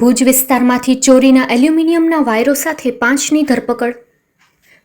ભુજ વિસ્તારમાંથી ચોરીના એલ્યુમિનિયમના વાયરો સાથે પાંચની ધરપકડ.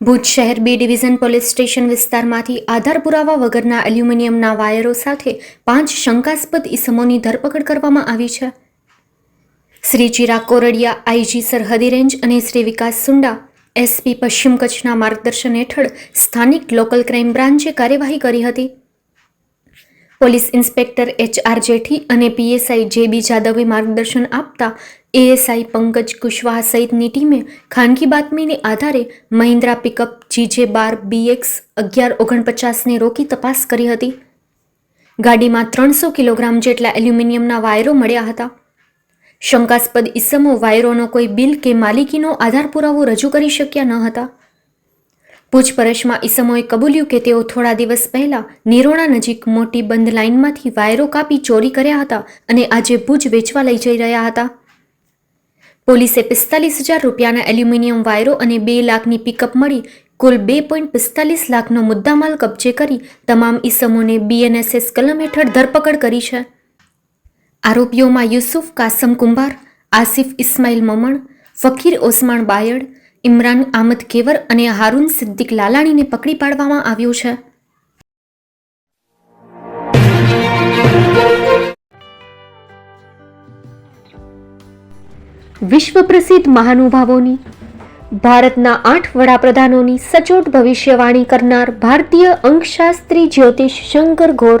ભુજ શહેર બી ડિવિઝન પોલીસ સ્ટેશન વિસ્તારમાંથી આધાર પુરાવા વગરના એલ્યુમિનિયમના વાયરો સાથે પાંચ શંકાસ્પદ ઇસમોની ધરપકડ કરવામાં આવી છે. શ્રી ચિરાગ કોરડિયા, આઈજી સરહદી રેન્જ અને શ્રી વિકાસ સુંડા, એસપી પશ્ચિમ કચ્છના માર્ગદર્શન હેઠળ સ્થાનિક લોકલ ક્રાઇમ બ્રાન્ચે કાર્યવાહી કરી હતી. Police inspector H R Jethi અને પીએસઆઈ જે બી જાદવે માર્ગદર્શન આપતા એએસઆઈ પંકજ કુશવાહા સહિતની ટીમે ખાનગી બાતમીને આધારે મહિન્દ્રા પિકઅપ જીજે બાર બીએક્સ અગિયાર ઓગણપચાસને રોકી તપાસ કરી હતી. ગાડીમાં ત્રણસો કિલોગ્રામ જેટલા એલ્યુમિનિયમના વાયરો મળ્યા હતા. શંકાસ્પદ ઇસમો વાયરોનો કોઈ બિલ કે માલિકીનો આધાર પુરાવો રજૂ કરી શક્યા ન હતા. પૂછપરછમાં ઈસમોએ કબૂલ્યું કે તેઓ થોડા દિવસ પહેલા નિરોણા નજીક મોટી બંધ લાઇનમાંથી વાયરો કાપી ચોરી કર્યા હતા અને આજે ભુજ વેચવા લઈ જઈ રહ્યા હતા. પોલીસે પિસ્તાલીસ હજાર રૂપિયાના એલ્યુમિનિયમ વાયરો અને બે લાખની પિકઅપ મળી કુલ બે પોઈન્ટ પિસ્તાલીસ લાખનો મુદ્દામાલ કબજે કરી તમામ ઈસમોને બીએનએસએસ કલમ હેઠળ ધરપકડ કરી છે. આરોપીઓમાં યુસુફ કાસમ કુંભાર, આસિફ ઇસ્માઇલ મમણ, ફકીર ઓસમાણ બાયડ ઇમરાન આમદ કેવર અને હારૂન સિદ્દીક લાલાણીને પકડી પાડવામાં આવ્યો છે. વિશ્વ પ્રસિદ્ધ મહાનુભાવોની, ભારતના આઠ વડાપ્રધાનોની સચોટ ભવિષ્યવાણી કરનાર ભારતીય અંકશાસ્ત્રી જ્યોતિષ શંકર ઘોર